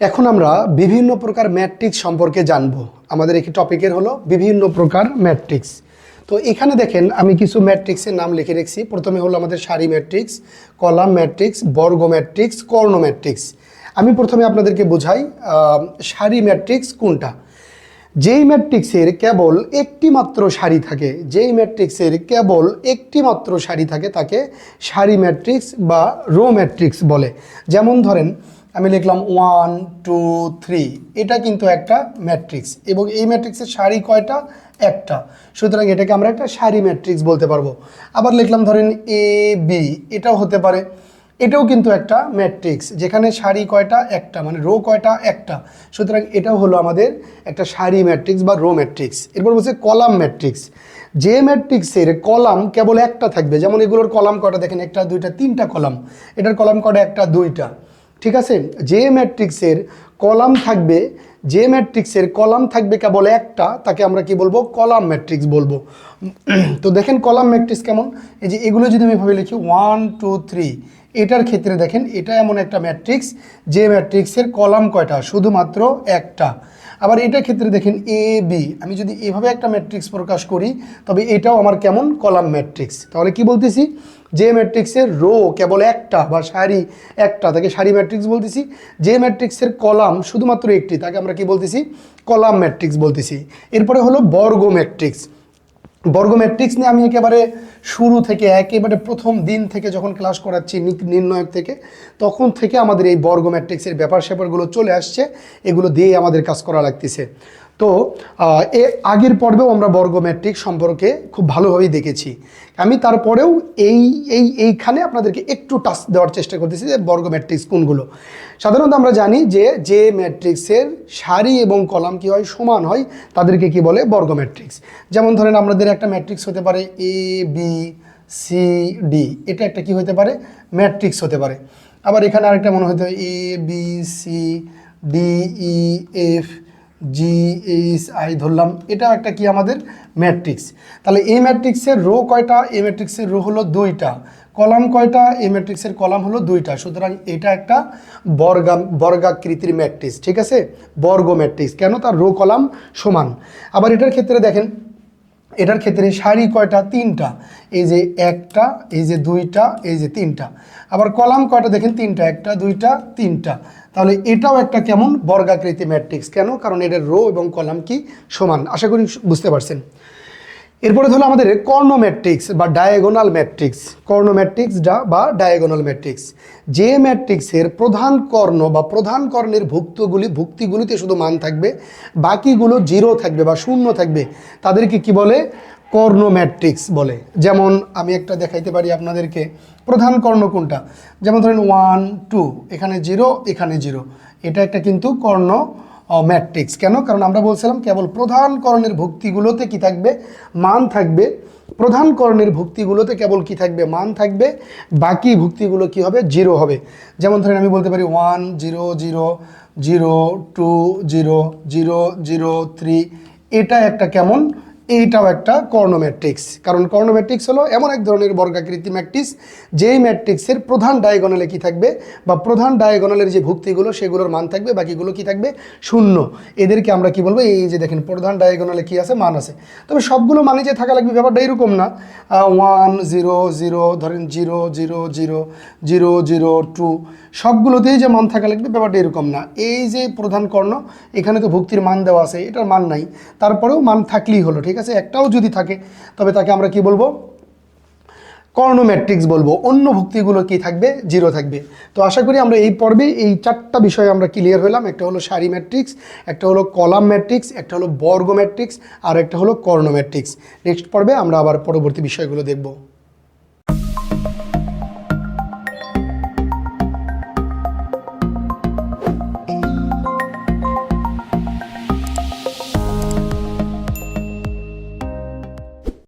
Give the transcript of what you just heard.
এখন আমরা বিভিন্ন প্রকার ম্যাট্রিক্স সম্পর্কে জানব। আমাদের একটি টপিকের হলো বিভিন্ন প্রকার ম্যাট্রিক্স। তো এখানে দেখেন, আমি কিছু ম্যাট্রিক্সের নাম লিখে রেখেছি। প্রথমে হলো আমাদের সারি ম্যাট্রিক্স, কলাম ম্যাট্রিক্স, বর্গ ম্যাট্রিক্স, কর্ণ ম্যাট্রিক্স। আমি প্রথমে আপনাদেরকে বোঝাই সারি ম্যাট্রিক্স কোনটা? যেই ম্যাট্রিক্সের কেবল একটি মাত্র সারি থাকে, যেই ম্যাট্রিক্সের কেবল একটি মাত্র সারি থাকে, তাকে সারি ম্যাট্রিক্স বা রো ম্যাট্রিক্স বলে। যেমন ধরেন আমি লিখলাম ওয়ান টু থ্রি এটা কিন্তু একটা ম্যাট্রিক্স এবং এই ম্যাট্রিক্সের সারি কয়টা? একটা। সুতরাং এটাকে আমরা একটা সারি ম্যাট্রিক্স বলতে পারব। আবার লিখলাম ধরেন এ বি এটাও হতে পারে। এটাও কিন্তু একটা ম্যাট্রিক্স যেখানে সারি কয়টা? একটা। মানে রো কয়টা? একটা। সুতরাং এটাও হলো আমাদের একটা সারি ম্যাট্রিক্স বা রো ম্যাট্রিক্স এরপর বলছে কলাম ম্যাট্রিক্স যে ম্যাট্রিক্সের কলাম কেবল একটা থাকবে। যেমন এগুলোর কলাম কয়টা? দেখেন একটা, দুইটা, তিনটা কলাম এটার কলাম কয়টা? একটা, দুইটা। ঠিক আছে? যে ম্যাট্রিক্সের কলাম থাকবে, যে ম্যাট্রিক্সের কলাম থাকবে কেবল একটা, তাকে আমরা কি বলব? কলাম ম্যাট্রিক্স বলব। তো দেখেন কলাম ম্যাট্রিক্স কেমন? এই যে এগুলো যদি আমি ভাবে লিখি ওয়ান টু থ্রি এটার ক্ষেত্রে দেখেন এটা এমন একটা ম্যাট্রিক্স, যে ম্যাট্রিক্সের কলাম কয়টা? শুধুমাত্র একটা। আবার এটা ক্ষেত্রে দেখেন এ বি আমি যদি এভাবে একটা ম্যাট্রিক্স প্রকাশ করি, তবে এটাও আমার কেমন? কলাম ম্যাট্রিক্স তাহলে কি বলতেছি? যে ম্যাট্রিক্সের রো কেবল একটা বা সারি একটা, তাকে সারি ম্যাট্রিক্স বলতেছি। যে ম্যাট্রিক্সের কলাম শুধুমাত্র একটি, তাকে আমরা কি বলতেছি? কলাম ম্যাট্রিক্স বলতেছি। এরপরে হলো বর্গ ম্যাট্রিক্স বর্গ ম্যাট্রিক্স নিয়ে আমি একেবারে শুরু থেকে, একেবারে প্রথম দিন থেকে যখন ক্লাস করাচ্ছি নির্ণয়ক থেকে, তখন থেকে আমাদের এই বর্গ ম্যাট্রিক্সের ব্যাপার স্যাপারগুলো চলে আসছে। এগুলো দিয়েই আমাদের কাজ করা লাগতেছে। তো এ আগের পর্বেও আমরা বর্গ ম্যাট্রিক্স সম্পর্কে খুব ভালোভাবেই দেখেছি। আমি তারপরেও এই এই, এইখানে আপনাদেরকে একটু টাচ দেওয়ার চেষ্টা করতেছি যে বর্গ ম্যাট্রিক্স কোনগুলো। সাধারণত আমরা জানি যে যে ম্যাট্রিক্সের সারি এবং কলাম কি হয়? সমান হয়, তাদেরকে কি বলে? বর্গ ম্যাট্রিক্স যেমন ধরেন আমাদের একটা ম্যাট্রিক্স হতে পারে এ, বি, সি, ডি। এটা একটা কি হতে পারে? ম্যাট্রিক্স হতে পারে। আবার এখানে আরেকটা মনে হতে A, B, C, D, E, F G H I ধরলাম এটা একটা কি আমাদের ম্যাট্রিক্স তাহলে এই ম্যাট্রিক্সের রো কয়টা? এই ম্যাট্রিক্সের রো হলো দুইটা। কলাম কয়টা? এই ম্যাট্রিক্সের কলাম হলো দুইটা। সুতরাং এটা একটা বর্গা বর্গাকৃতির ম্যাট্রিক্স ঠিক আছে? বর্গ ম্যাট্রিক্স কেন? তার রো কলাম সমান। আবার এটার ক্ষেত্রে দেখেন এটার ক্ষেত্রে সারি কয়টা? তিনটা। এই যে একটা, এই যে দুইটা, এই যে তিনটা। আবার কলাম কয়টা দেখেন? তিনটা, একটা, দুইটা, তিনটা। তাহলে এটাও একটা কেমন? বর্গাকৃতি ম্যাট্রিক্স। কেন? কারণ এটার রো এবং কলাম কি সমান? আশা করি বুঝতে পারছেন। এরপরে হলো আমাদের কর্ণ ম্যাট্রিক্স বা ডায়াগোনাল ম্যাট্রিক্স কর্ণ ম্যাট্রিক্স বা ডায়াগোনাল ম্যাট্রিক্স যে ম্যাট্রিক্সের প্রধান কর্ণ বা প্রধান কর্ণের ভুক্তগুলি, ভুক্তিগুলিতে শুধু মান থাকবে, বাকিগুলো জিরো থাকবে বা শূন্য থাকবে, তাদেরকে কি বলে? কর্ণ ম্যাট্রিক্স বলে। যেমন আমি একটা দেখাইতে পারি আপনাদেরকে, প্রধান কর্ণ কোনটা? যেমন ধরেন ওয়ান টু এখানে জিরো এখানে জিরো এটা একটা কিন্তু কর্ণ ম্যাট্রিক্স কেন? কারণ আমরা বলছিলাম কেবল প্রধান করণের ভুক্তিগুলোতে কি থাকবে? মান থাকবে। প্রধান করণের ভুক্তিগুলোতে কেবল কি থাকবে? মান থাকবে। বাকি ভুক্তিগুলো কি হবে? জিরো হবে। যেমন ধরেন আমি বলতে পারি one, zero zero zero, two, zero zero zero, three. এটা একটা কেমন? এইটাও একটা কর্ণ ম্যাট্রিক্স কারণ কর্ণ ম্যাট্রিক্স হলো এমন এক ধরনের বর্গাকৃতি ম্যাট্রিক্স, যেই ম্যাট্রিক্সের প্রধান ডায়াগোনালে কি থাকবে বা প্রধান ডায়াগোনালের যে ভুক্তিগুলো, সেগুলোর মান থাকবে, বাকিগুলো কি থাকবে? শূন্য। এদেরকে আমরা কি বলব? এই যে দেখেন, প্রধান ডায়াগোনালে কি আছে? মান আছে। তবে সবগুলো মানে যে থাকা লাগবে, ব্যাপারটা এরকম না। ওয়ান জিরো জিরো ধরেন zero zero zero zero zero two সবগুলোতেই যে মান থাকা লাগবে, ব্যাপারটা এরকম না। এই যে প্রধান কর্ণ, এখানে তো ভুক্তির মান দেওয়া আছে, এটার মান নাই। তারপরেও মান থাকলেই হলো ঠিক আছে? একটাও যদি থাকে, তবে তাকে আমরা কি বলব? কর্ণ ম্যাট্রিক্স বলব। অন্য ভুক্তিগুলো কি থাকবে? জিরো থাকবে। তো আশা করি আমরা এই পর্বে এই চারটা বিষয়ে আমরা ক্লিয়ার হলাম। একটা হলো সারি ম্যাট্রিক্স একটা হলো কলাম ম্যাট্রিক্স একটা হলো বর্গ ম্যাট্রিক্স আর একটা হলো কর্ণ ম্যাট্রিক্স নেক্সট পর্বে আমরা আবার পরবর্তী বিষয়গুলো দেখব।